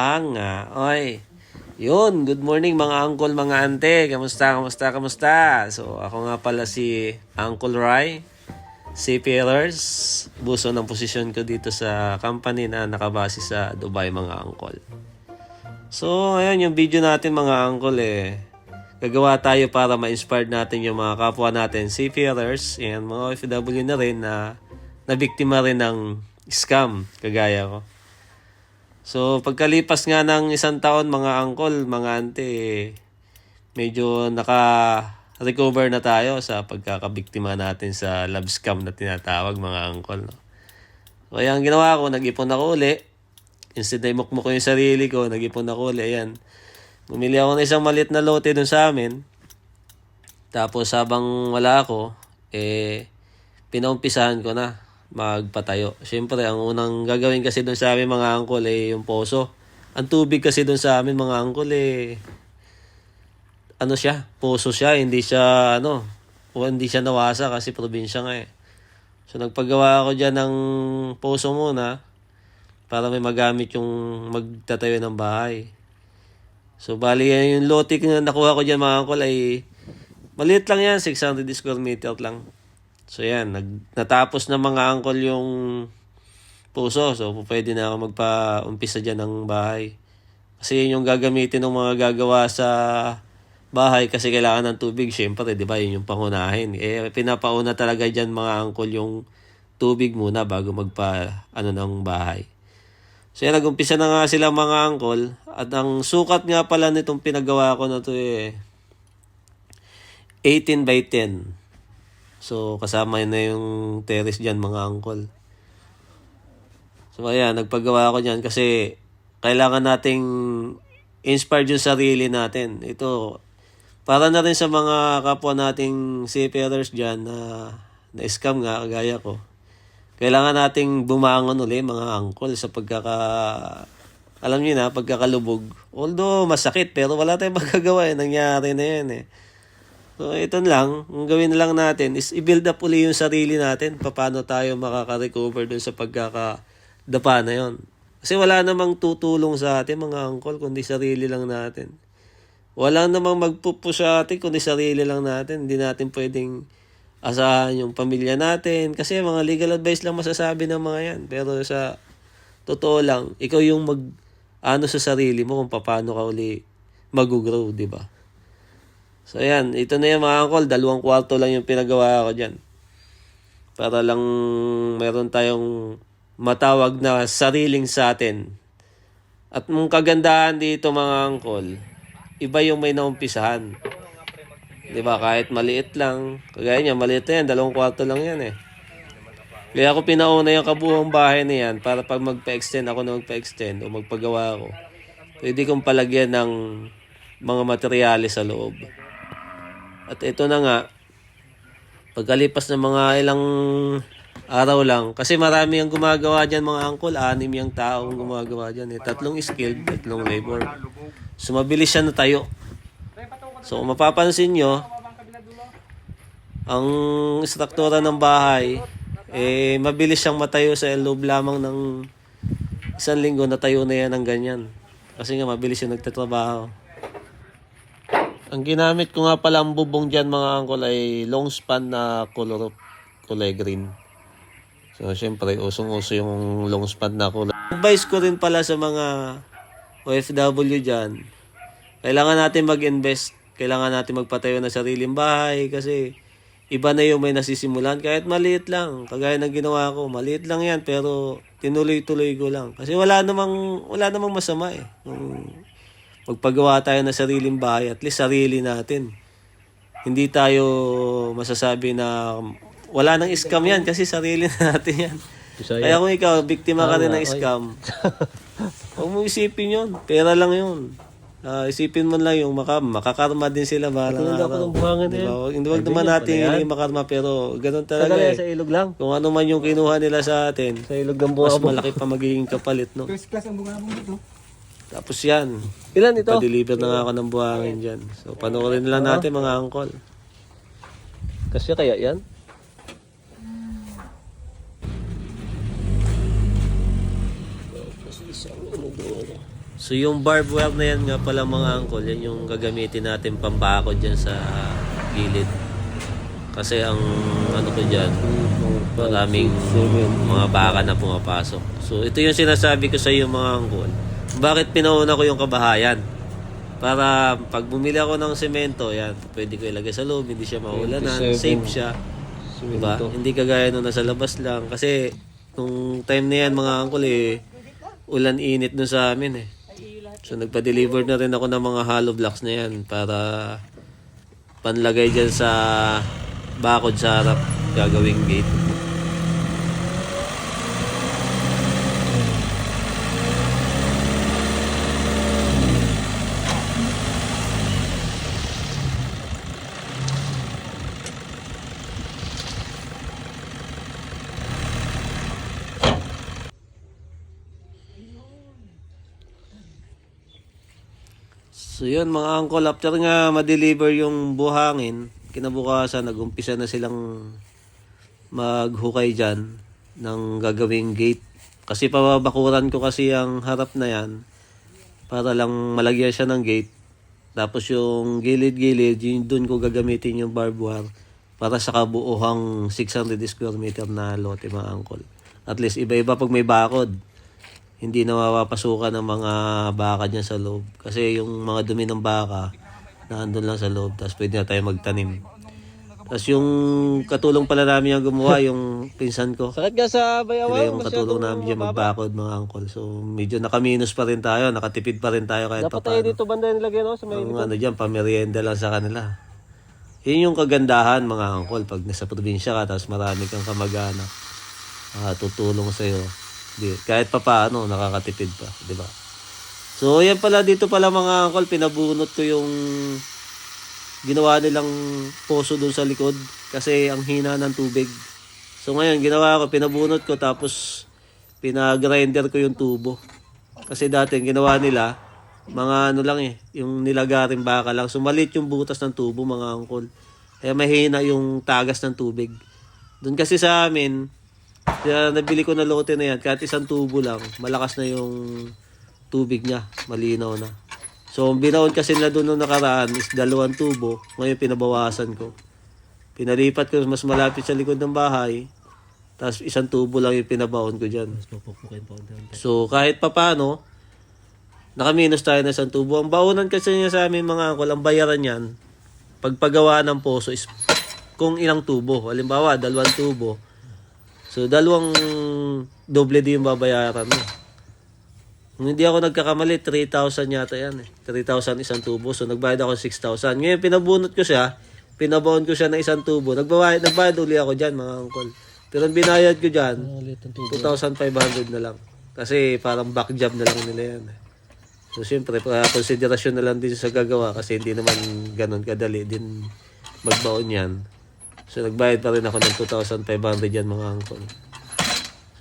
Anga. Oy. Yun, good morning mga uncle, mga ante. Kamusta, kamusta, kamusta? So, ako nga pala si Uncle Rai, Seafarers. Buso ng posisyon ko dito sa company na nakabase sa Dubai, mga uncle. So, ayun yung video natin mga uncle eh. Gagawa tayo para ma-inspire natin yung mga kapwa natin, seafarers, and mga OFW na rin na nabiktima rin ng scam, kagaya ko. So, pagkalipas nga ng isang taon, mga uncle, mga ante, medyo naka-recover na tayo sa pagkakabiktima natin sa love scam na tinatawag, mga uncle. No? Kaya ang ginawa ko, nag-ipon ako uli. Instead na imukmuk ko yung sarili ko, nag-ipon ako uli. Ayan. Bumili ako ng isang maliit na lote dun sa amin. Tapos habang wala ako, eh, pinaumpisahan ko na magpatayo. Siyempre, ang unang gagawin kasi dun sa amin mga angkol eh, yung poso. Ang tubig kasi dun sa amin mga angkol eh, ano siya, poso siya, hindi siya, ano, o hindi siya nawasa kasi probinsya nga eh. So, nagpagawa ako dyan ng poso muna para may magamit yung magtatayo ng bahay. So, bali yan yung lote na nakuha ko dyan mga angkol ay maliit lang yan, 600 square meter lang. So yan, nag, natapos na mga angkol yung puso. So pwede na ako magpa-umpisa dyan ng bahay. Kasi yun yung gagamitin ng mga gagawa sa bahay kasi kailangan ng tubig. Siyempre, di ba, yun yung pangunahin. Eh, pinapauna talaga dyan mga angkol yung tubig muna bago magpa, ano, ng bahay. So yan, nag-umpisa na nga sila mga angkol. At ang sukat nga pala nitong pinagawa ko na to eh, 18 by 10. So, kasama na yung terrace dyan, mga uncle. So, ayan, nagpagawa ako dyan kasi kailangan nating inspired yung sarili natin. Ito, para na rin sa mga kapwa nating seafarers dyan na na-scam nga, kagaya ko. Kailangan nating bumangon uli, mga uncle, sa pagkaka... Alam niyo na, pagkakalubog. Although masakit, pero wala tayong magagawa eh. Nangyari na yan eh. So, ito lang. Ang gawin lang natin is i-build up uli yung sarili natin. Paano tayo makaka-recover dun sa pagkakadapa na yon. Kasi wala namang tutulong sa atin mga uncle, kundi sarili lang natin. Wala namang magpupo sa atin, kundi sarili lang natin. Hindi natin pwedeng asahan yung pamilya natin. Kasi mga legal advice lang masasabi ng mga yan. Pero sa totoo lang, ikaw yung mag ano sa sarili mo kung paano ka uli mag-grow, di ba? So ayan, ito na yung mga uncle, dalawang kwarto lang yung pinagawa ko dyan. Para lang meron tayong matawag na sariling sa atin. At mong kagandahan dito mga uncle, iba yung may naumpisahan. Di ba? Kahit maliit lang. Kagaya niya, maliit na yan. Dalawang kwarto lang yan eh. Kaya ako pinauna yung kabuhang bahay na yan para pag magpa-extend ako na magpa-extend o magpagawa ako, pwede kong palagyan ng mga materyales sa loob. At ito na nga, pagkalipas ng mga ilang araw lang, kasi marami ang gumagawa dyan mga angkol, anim yung taong gumagawa dyan. Eh. Tatlong skilled, tatlong labor. So mabilis siya na tayo. So mapapansin nyo, ang struktura ng bahay, eh mabilis siyang matayo sa loob lamang ng isang linggo natayo na yan ng ganyan. Kasi nga mabilis yung nagtatrabaho. Ang ginamit ko nga pala ang bubong dyan mga angkol ay long span na color kulay green. So syempre usong-uso yung long span na kulay. Advice ko rin pala sa mga OFW dyan. Kailangan natin mag-invest. Kailangan natin magpatayo ng sariling bahay kasi iba na yung may nasisimulan kahit maliit lang. Kagaya ng ginawa ko, maliit lang yan pero tinuloy-tuloy ko lang. Kasi wala namang wala namang masama eh. Kung magpagawa tayo ng sariling bahay, at least sarili natin. Hindi tayo masasabi na wala nang scam yan kasi sarili natin yan. Kaya kung ikaw, biktima ka rin ng scam, huwag mo isipin yun. Pera lang yun. Ah, isipin mo lang yung maka, makakarma din sila balang araw. Diba? Wag- Hindi wag naman natin hindi makarma pero ganun talaga eh. Sa ilog lang. Kung ano man yung kinuha nila sa atin, Sa ilog ng mas bunga. malaki pa magiging kapalit, no? First class ang bunga mo dito. Tapos yan, Ilan ito? pa-deliver na nga ako ng buhangin dyan. So, panoorin lang natin mga angkol. Kasi kaya yan? So yung barbed wire na yan nga pala mga angkol, yan yung gagamitin natin pambakod dyan sa gilid. Kasi ang ano ko dyan, maraming mga baka na pumapasok. So ito yung sinasabi ko sa iyo mga angkol. Bakit pinauna ko yung kabahayan? Para pag bumili ako ng semento, yan, pwede ko ilagay sa loob, hindi siya maulanan, 27. safe siya. Diba? Hindi kagaya nung nasa labas lang. Kasi nung time na yan mga angkol eh, ulan init dun sa amin eh. So nagpa-deliver na rin ako ng mga hollow blocks na yan para panlagay dyan sa bakod sa harap gagawing gate. So yun mga angkol, after nga ma-deliver yung buhangin, kinabukasan nagumpisa na silang maghukay dyan ng gagawing gate. Kasi pababakuran ko kasi ang harap na yan para lang malagyan siya ng gate. Tapos yung gilid-gilid, yun doon ko gagamitin yung barbed wire para sa kabuuhang 600 square meter na lote mga angkol. At least iba-iba pag may bakod hindi na mapapasukan ng mga baka dyan sa loob. Kasi yung mga dumi ng baka, nandun lang sa loob. Tapos pwede na tayo magtanim. Tapos yung katulong pala namin yung gumawa, yung pinsan ko. Sakit ka sa Sila bayawan. yung katulong namin dyan magbakod mga angkol. So medyo nakaminus pa rin tayo, nakatipid pa rin tayo kahit Dapat pa tayo dito banda nilagay no sa may Ang ano dyan, pamerienda lang sa kanila. Yun yung kagandahan mga angkol. Pag nasa probinsya ka, tapos marami kang kamag-anak, ah, tutulong sa'yo. Di, kahit pa paano, nakakatipid pa. di ba? So, yan pala dito pala mga angkol, pinabunot ko yung ginawa nilang poso doon sa likod kasi ang hina ng tubig. So ngayon, ginawa ko, pinabunot ko tapos pinagrinder ko yung tubo. Kasi dati ginawa nila, mga ano lang eh, yung nilagaring baka lang. So maliit yung butas ng tubo mga angkol. Kaya mahina yung tagas ng tubig. Doon kasi sa amin, kaya nabili ko na lote na yan, kahit isang tubo lang, malakas na yung tubig niya, malinaw na. So, ang binaon kasi nila doon nung nakaraan is dalawang tubo, ngayon pinabawasan ko. Pinalipat ko mas malapit sa likod ng bahay, tapos isang tubo lang yung pinabaon ko dyan. So, kahit papano, nakaminus tayo na isang tubo. Ang baonan kasi niya sa amin mga angkol, ang bayaran yan, pagpagawa ng poso is kung ilang tubo. Halimbawa, dalawang tubo. So, dalawang doble din yung babayaran mo. Kung hindi ako nagkakamali, 3,000 yata yan eh. 3,000 isang tubo. So, nagbayad ako 6,000. Ngayon, pinabunot ko siya. Pinabaon ko siya ng isang tubo. Nagbayad, nagbayad uli ako dyan, mga angkol. Pero ang binayad ko dyan, 2,500 na lang. Kasi parang back job na lang nila yan. eh. So, siyempre, pa- konsiderasyon na lang din sa gagawa kasi hindi naman ganun kadali din magbaon yan. So, nagbayad pa rin ako ng 2,500 yan, mga angkol.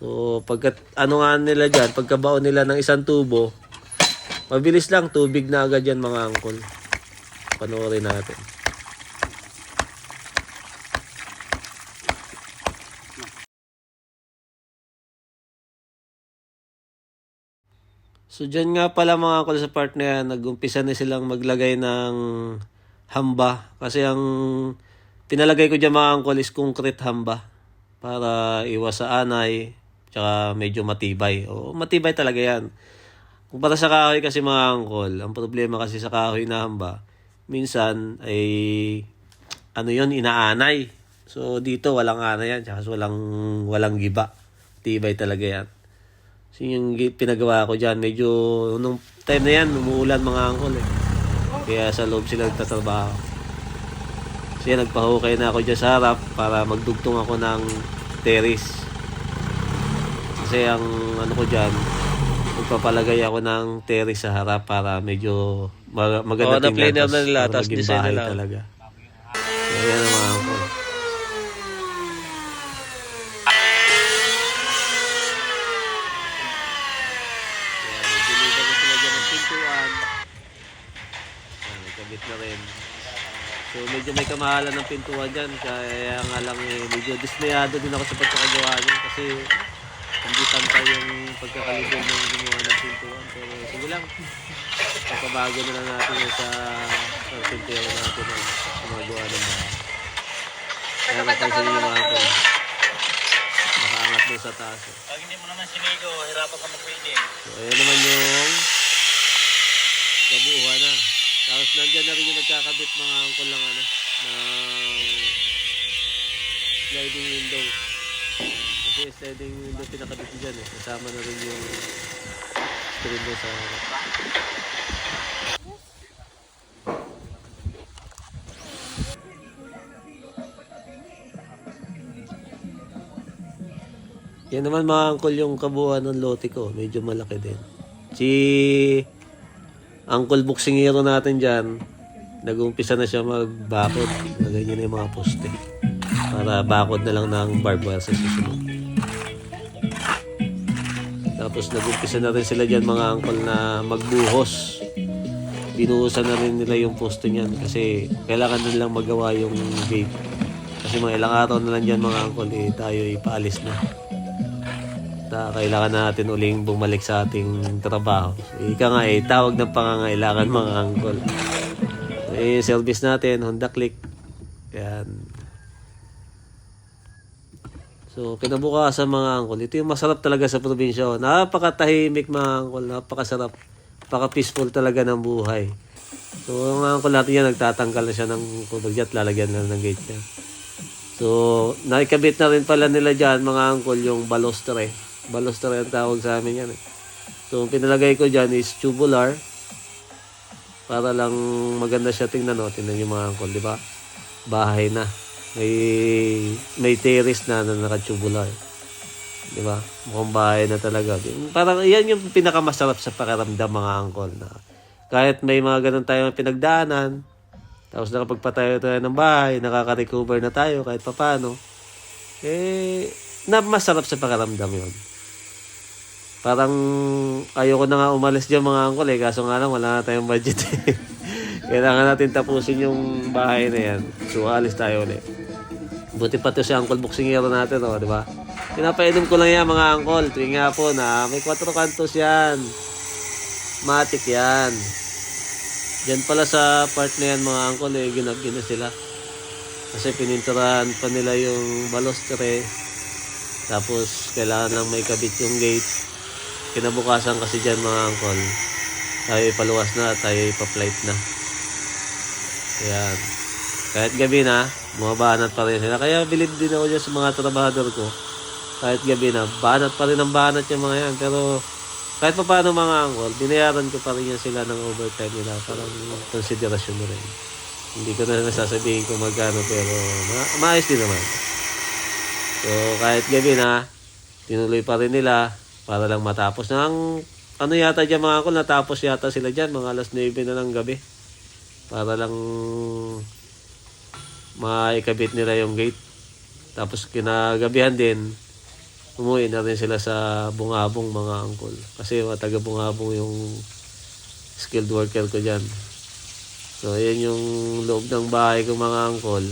So, pagka, ano nga nila dyan, pagkabaon nila ng isang tubo, mabilis lang, tubig na agad yan, mga angkol. Panoorin natin. So, dyan nga pala mga angkol sa part na yan, nag-umpisa na silang maglagay ng hamba. Kasi ang pinalagay ko dyan mga angkol is concrete hamba para iwas sa anay tsaka medyo matibay. O matibay talaga yan. Kung para sa kahoy kasi mga angkol, ang problema kasi sa kahoy na hamba, minsan ay ano yon inaanay. So dito walang anay yan, tsaka walang walang giba. Tibay talaga yan. So yung pinagawa ko dyan, medyo nung time na yan, umuulan mga angkol eh. Kaya sa loob sila nagtatrabaho. Kasi nagpahukay na ako dyan sa harap para magdugtong ako ng terrace. Kasi ang ano ko dyan, magpapalagay ako ng terrace sa harap para medyo mag- maganda Oo, na-planer tingnan, na nila, para tapos maging design nila. talaga. So, yan ang mga angkol. Kaya nag-deliver ko sila dyan ng pintuan. Ayan, may kabit na rin. So medyo may kamahalan ng pintuan dyan. Kaya nga lang eh, medyo dismayado din ako sa pagkakagawa niya. Kasi hindi pantay yung pagkakalibol ng gumawa ng pintuan. Pero sige lang, papabago na lang natin yun sa sa pintuan natin ang gumagawa ng bahay. Kaya napansin niyo mga ako, nakaangat doon sa taas. eh. Pag hindi mo naman sinigo, hirapan ka mag-feeding. So, ayan naman yung kabuuan na. Tapos nandyan na rin yung nagkakabit mga angkol lang ano, ng sliding window. Kasi sliding window pinakabit dyan eh. Kasama na rin yung screen doon sa harap. Yan naman mga angkol yung kabuuan ng lote ko. Medyo malaki din. Si Uncle Buksingero natin dyan, nag-umpisa na siya magbakod. Niya na yung mga poste. Para bakod na lang ng barbed wire sa susunod. Tapos nag-umpisa na rin sila dyan mga angkol na magbuhos. Binuhusan na rin nila yung poste niyan kasi kailangan na nilang magawa yung gate. Kasi mga ilang araw na lang dyan mga angkol eh, tayo ipaalis na na kailangan natin uling bumalik sa ating trabaho. Ika nga eh, tawag ng pangangailangan mga angkol. Eh, service natin, Honda Click. Yan. So, kinabukasan mga angkol. Ito yung masarap talaga sa probinsya. Napakatahimik mga angkol. Napakasarap. Napaka-peaceful talaga ng buhay. So, mga angkol natin yan, nagtatanggal na siya ng kubag at lalagyan na ng gate niya. So, naikabit na rin pala nila dyan, mga angkol, yung balostre. Balostre ang tawag sa amin yan. Eh. So, pinalagay ko dyan is tubular. Para lang maganda siya tingnan, no? Tingnan yung mga angkol, di ba? Bahay na. May, may terrace na na naka-tubular. Di ba? Mukhang bahay na talaga. Parang yan yung pinakamasarap sa pakiramdam mga angkol na kahit may mga ganun tayong pinagdaanan, tapos nakapagpatayo tayo ng bahay, nakaka-recover na tayo kahit papano. Eh, na masarap sa pakiramdam yun. Parang ayoko na nga umalis dyan mga angkol eh. Kaso nga lang wala na tayong budget eh. Kailangan natin tapusin yung bahay na yan. So alis tayo ulit. Buti pa to si Uncle Buksingero natin, oh, di ba? Pinapainom ko lang yan mga angkol. Tuwing nga po na may 4 kantos yan. Matik yan. Diyan pala sa part na yan mga angkol eh, ginagin na sila. Kasi pininturahan pa nila yung balostre. Tapos kailangan lang may kabit yung gate. Kinabukasan kasi dyan mga angkol. Tayo ipaluwas na, tayo ipa-flight na. Ayan. Kahit gabi na, bumabanat pa rin sila. Kaya bilib din ako dyan sa mga trabahador ko. Kahit gabi na, banat pa rin ang banat yung mga yan. Pero kahit pa paano mga angkol, binayaran ko pa rin yan sila ng overtime nila. Parang konsiderasyon na rin. Hindi ko na nasasabihin kung magkano pero ma- maayos din naman. So kahit gabi na, tinuloy pa rin nila para lang matapos. Na ang ano yata dyan mga angkol, natapos yata sila dyan mga alas 9 na ng gabi. Para lang maikabit nila yung gate. Tapos kinagabihan din, umuwi na rin sila sa bungabong mga angkol. Kasi mga taga bungabong yung skilled worker ko dyan. So, ayan yung loob ng bahay ko mga angkol.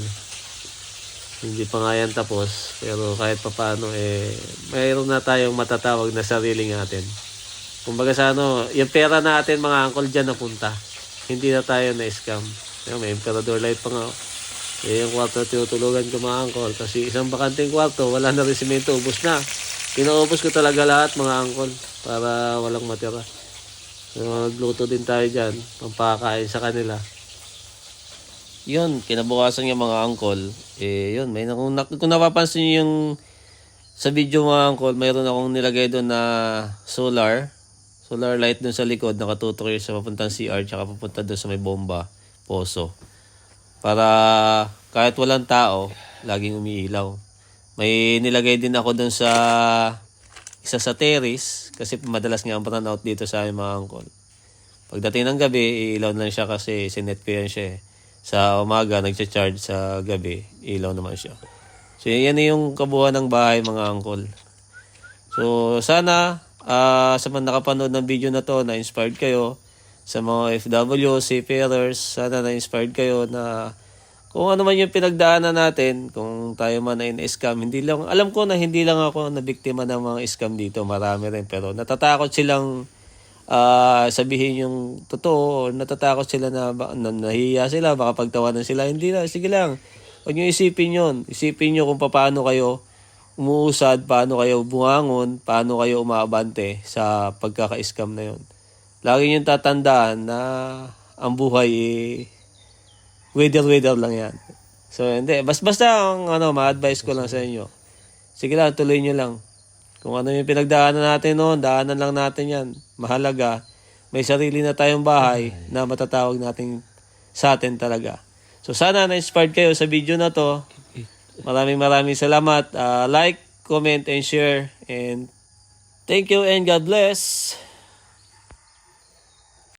Hindi pa nga yan tapos. Pero kahit papano, eh, mayroon na tayong matatawag na sarili natin. Kumbaga sa ano, yung pera natin mga angkol dyan napunta. Hindi na tayo na-scam. Ayun, may emperador light pa nga. oh. Eh, yung kwarto na tinutulugan ko mga angkol. Kasi isang bakanting kwarto, wala na rin simento, ubos na. Pinaubos ko talaga lahat mga angkol para walang matira. So, nagluto din tayo dyan, pampakain sa kanila. Yun, kinabukasan yung mga angkol, eh yun, may kung, kung napapansin niyo yung sa video mga angkol, mayroon akong nilagay doon na solar. Solar light doon sa likod, nakatutok yun sa papuntang CR, tsaka papunta doon sa may bomba, poso. Para kahit walang tao, laging umiilaw. May nilagay din ako doon sa isa sa terrace, kasi madalas nga ang out dito sa aming mga angkol. Pagdating ng gabi, iilaw na lang siya kasi sinet ko yan siya eh. Sa umaga, nagcha-charge sa gabi, ilaw naman siya. So, yan yung kabuuan ng bahay mga angkol. So, sana ah sa mga nakapanood ng video na to, na-inspired kayo sa mga FW, seafarers, sana na-inspired kayo na kung ano man yung pinagdaanan natin, kung tayo man ay na-scam, hindi lang, alam ko na hindi lang ako na biktima ng mga scam dito, marami rin. Pero natatakot silang ah, sabihin yung totoo, natatakot sila na, na nahihiya sila, baka pagtawanan sila. Hindi na, sige lang. Huwag nyo isipin yon Isipin nyo kung paano kayo umuusad, paano kayo bumangon, paano kayo umaabante sa pagkaka-scam na yon. Lagi nyo tatandaan na ang buhay eh, weather-weather lang yan. So, hindi. Bas basta ang ano, ma-advise ko lang sa inyo. Sige lang, tuloy nyo lang. Kung ano yung pinagdaanan natin noon, daanan lang natin yan. Mahalaga. May sarili na tayong bahay na matatawag natin sa atin talaga. So, sana na-inspired kayo sa video na to. Maraming maraming salamat. Ah, like, comment, and share. And thank you and God bless.